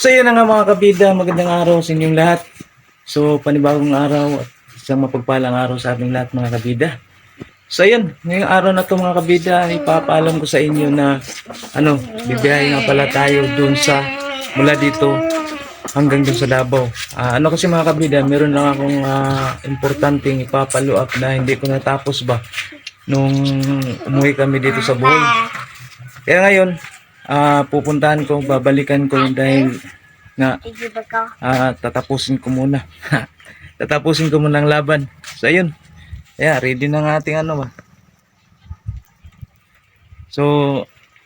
So yun na nga mga kabida, magandang araw sa inyong lahat. So panibagong araw at isang mapagpalang araw sa ating lahat mga kabida. So yun, ngayong araw na to mga kabida, ipapaalam ko sa inyo na ano, bibiyahe nga pala tayo dun sa mula dito hanggang dun sa Davao. Ah, ano kasi mga kabida, meron lang akong ah, importanteng ipapalo up na hindi ko natapos ba nung umuwi kami dito sa Bohol. Kaya ngayon, ah pupuntahan ko, babalikan ko dahil nga ah tatapusin ko muna. tatapusin ko muna ang laban. So ayun. Kaya ready na ang ating ano ba. So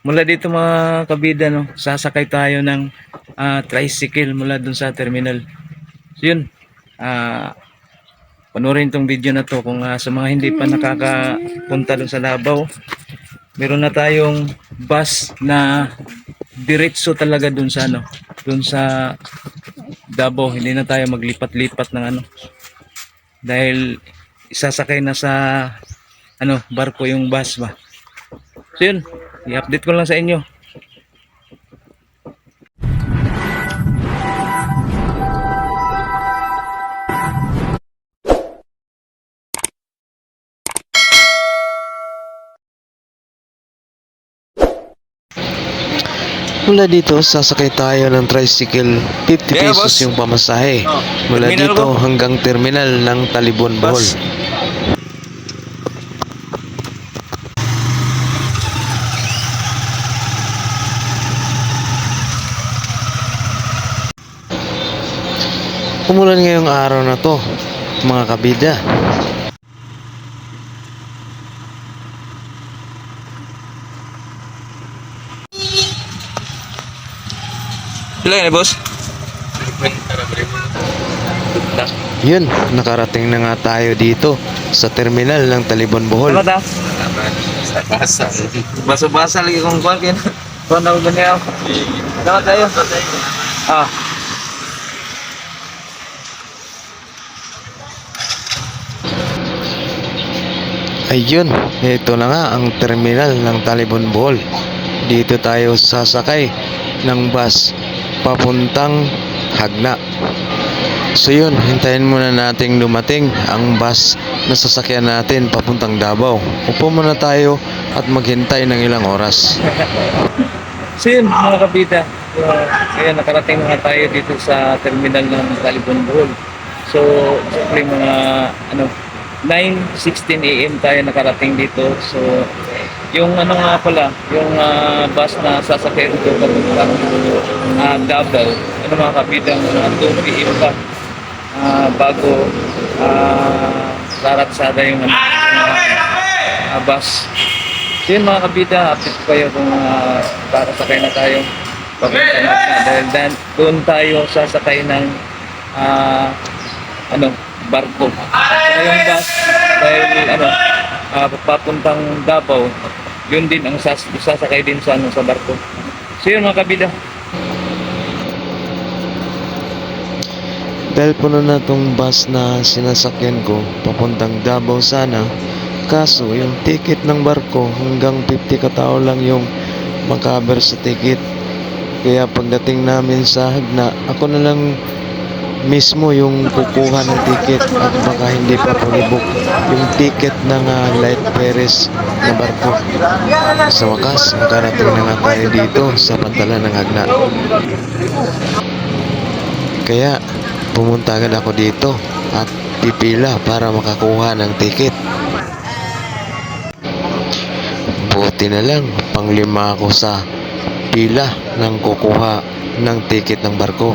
mula dito mga kabida no, sasakay tayo ng ah, tricycle mula dun sa terminal. So yun. Ah panoorin tong video na to kung ah, sa mga hindi pa nakakapunta dun sa Davao meron na tayong bus na diretso talaga dun sa ano dun sa Davao hindi na tayo maglipat-lipat ng ano. Dahil isasakay na sa ano barko yung bus ba. So yun i-update ko lang sa inyo Mula dito, sasakay tayo ng tricycle. 50 Yeah, pesos boss. yung pamasahe. Oh, Mula terminal dito ko. hanggang terminal ng Talibon, Bohol. bus Umulan ngayong araw na to, mga kabida. Ilan yan boss? Yun, nakarating na nga tayo dito sa terminal ng Talibon, Bohol. ano daw? basa-basa lagi kong kuhan kin kuhan daw ganyan Dapat tayo ah Ayun, ito na nga ang terminal ng Talibon, Bohol. Dito tayo sasakay ng bus papuntang Hagna. So yun, hintayin muna nating dumating ang bus na sasakyan natin papuntang Davao. Upo muna tayo at maghintay ng ilang oras. So yun mga kabida, uh, ayan nakarating na tayo dito sa terminal ng Talibon Bohol. So, siyempre mga ano, 9.16 AM tayo nakarating dito. So, yung ano nga pala, yung ah, bus na sasakay dito papuntang uh, Davao, ano mga kabida, mga 2 PM pa ah, bago uh, saratsada yung ano, ah, bus. So yun mga kabida, update ko kayo kung uh, para sakay na tayo. Papunta na. Dahil doon tayo sasakay ng ah, ano, barko. Yung bus, dahil ano, ah, papuntang Davao, yun din ang sas sasakay din sa, ano, sa barko. So yun mga kabida. Dahil puno na tong bus na sinasakyan ko papuntang Davao sana kaso yung ticket ng barko hanggang 50 katao lang yung makaber sa ticket kaya pagdating namin sa Hagna ako na lang mismo yung kukuha ng ticket at baka hindi pa pag-book yung ticket ng ah, Light Perez na barko sa wakas makarating na nga tayo dito sa pantalan ng Hagna kaya pumunta agad ako dito at pipila para makakuha ng ticket. Buti na lang, panglima ako sa pila ng kukuha ng ticket ng barko.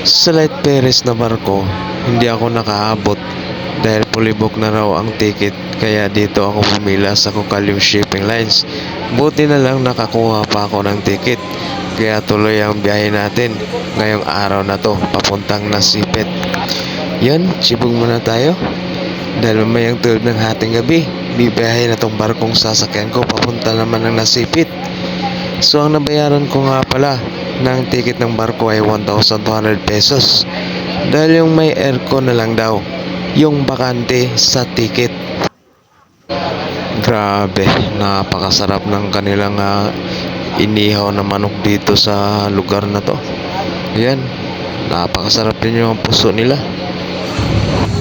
Sa Light Perez na barko, hindi ako nakaabot dahil pulibok na raw ang ticket kaya dito ako pumila sa Kukalim Shipping Lines. Buti na lang nakakuha pa ako ng ticket kaya tuloy ang biyahe natin ngayong araw na to papuntang Nasipet. Yan, chibong muna tayo. Dahil mamayang 12 ng hating gabi, bibiyahe na tong barkong sasakyan ko papunta naman ng Nasipit. So ang nabayaran ko nga pala ng ticket ng barko ay 1,200 pesos. Dahil yung may aircon na lang daw. yung bakante sa ticket. Grabe, napakasarap ng kanilang ah, inihaw na manok dito sa lugar na to. Ayan, napakasarap din yung puso nila.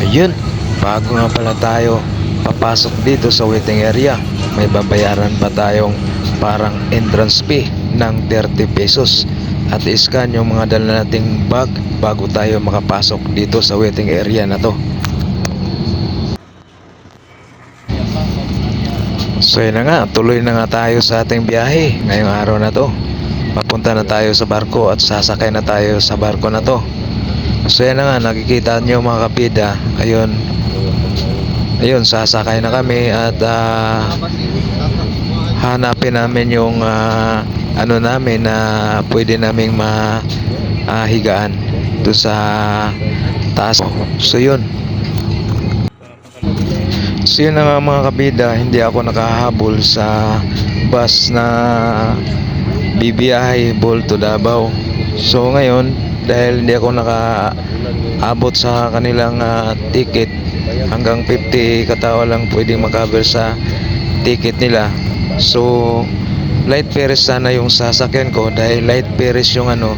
Ayun, bago nga pala tayo papasok dito sa waiting area, may babayaran pa tayong parang entrance fee ng 30 pesos at iskan yung mga dala nating bag bago tayo makapasok dito sa waiting area na to. So yun na nga, tuloy na nga tayo sa ating biyahe ngayong araw na to. Papunta na tayo sa barko at sasakay na tayo sa barko na to. So yan na nga, nakikita nyo mga kapida, ayun, ayun, sasakay na kami at ah, hanapin namin yung ah, ano namin na pwede naming mahigaan doon sa taas. So yun, So yun na mga kabida, hindi ako nakahabol sa bus na BBI Bol to Davao. So ngayon, dahil hindi ako nakaabot sa kanilang ah, ticket, hanggang 50 katao lang pwedeng makaber sa ticket nila. So, light fares sana yung sasakyan ko dahil light fares yung ano,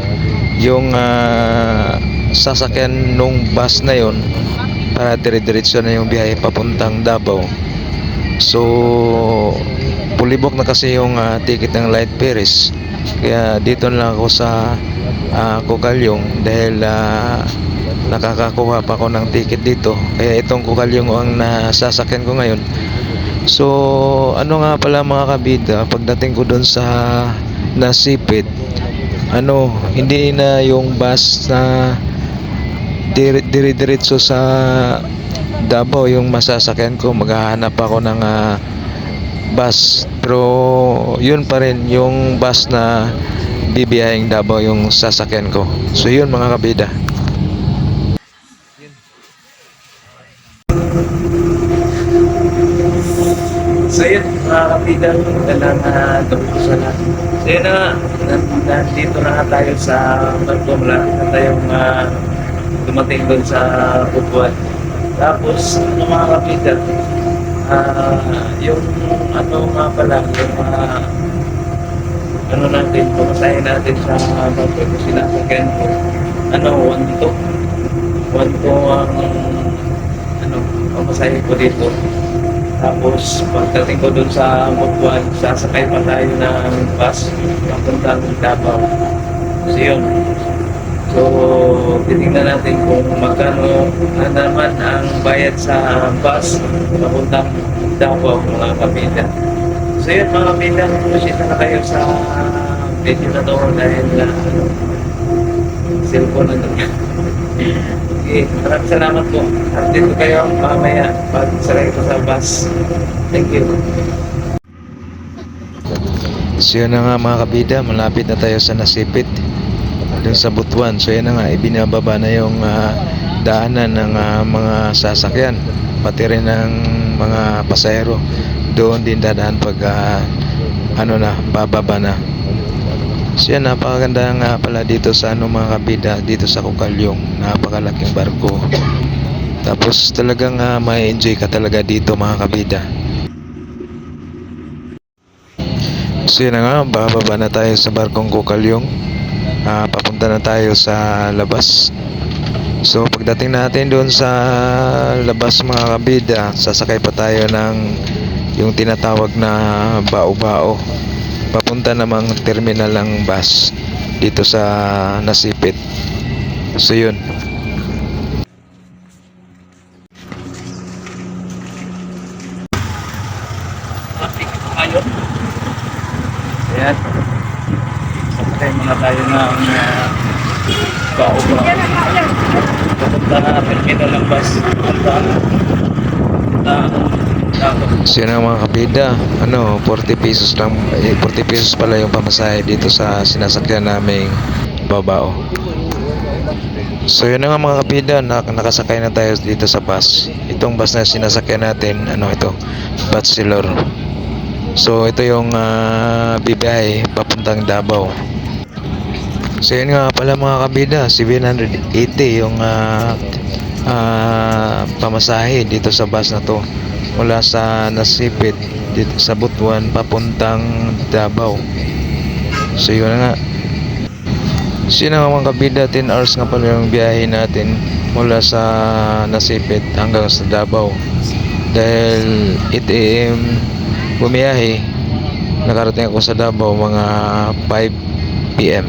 yung ah, sasakyan nung bus na yon para dire-diretso na yung biyahe papuntang Davao. So, pulibok na kasi yung ah, ticket ng Light Paris. Kaya dito lang ako sa uh, Kukalyong dahil ah, nakakakuha pa ako ng ticket dito. Kaya itong Kukalyong ang nasasakyan ko ngayon. So, ano nga pala mga kabida, pagdating ko doon sa Nasipit, ano, hindi na yung bus na dire- dire-diretso sa Davao yung masasakyan ko. Maghahanap ako ng ah, bus. Pero yun pa rin yung bus na bibiyahing Davao yung sasakyan ko. So yun mga kabida So yun, mga kapida, dala na tapusan natin. So yun na nga, nan- nandito na nga tayo sa Magdumla, na tayong uh, dumating doon sa Butuan. Tapos, ano mga kapida, ah, yung ano nga pala, yung mga ano natin, pumasahin natin sa Magdumla, kung sinasakyan ko, ano, 1 to. 1 to ang ano, pamasahin ko dito. Tapos pagdating ko dun sa Butuan, sasakay pa tayo ng bus papuntang Davao. So yun. So, titingnan natin kung magkano na naman ang bayad sa bus papuntang Davao mga kapita. So yun mga kapita, masita na kayo sa video na to dahil ano, cellphone na. Okay, maraming salamat po. Dito kayo mamaya pag saray ko sa bus. Thank you. so yun na nga mga kabida malapit na tayo sa Nasipit dun sa Butuan so yun na nga ibinababa na yung ah, daanan ng ah, mga sasakyan pati rin ng mga pasahero doon din dadaan pag ah, ano na bababa na So yan, napakaganda nga pala dito sa ano mga kabida, dito sa Kukalyong, napakalaking barko. Tapos talagang uh, may enjoy ka talaga dito mga kabida. So yun nga, bababa na tayo sa barkong Kukalyong. Ah, papunta na tayo sa labas. So pagdating natin doon sa labas mga kabida, sasakay pa tayo ng yung tinatawag na bao-bao papunta namang terminal ng bus dito sa Nasipit. So yun. Ayan. Sakay muna tayo ng uh, Kauba. Papunta na terminal ng bus. Papunta. So yun ang mga kabida, ano, 40 pesos lang, eh, 40 pesos pala yung pamasahe dito sa sinasakyan naming babao. So yun na nga mga kabida, nak nakasakay na tayo dito sa bus. Itong bus na sinasakyan natin, ano ito, Bachelor. So ito yung uh, bibiyahe papuntang Davao. So yun nga pala mga kabida, 780 yung ah, ah, pamasahe dito sa bus na to mula sa Nasipit dito sa Butuan papuntang Davao. So yun na nga. Sino nga mga kabida 10 hours nga pala yung biyahe natin mula sa Nasipit hanggang sa Davao. Dahil 8 a.m. bumiyahe nakarating ako sa Davao mga 5 p.m.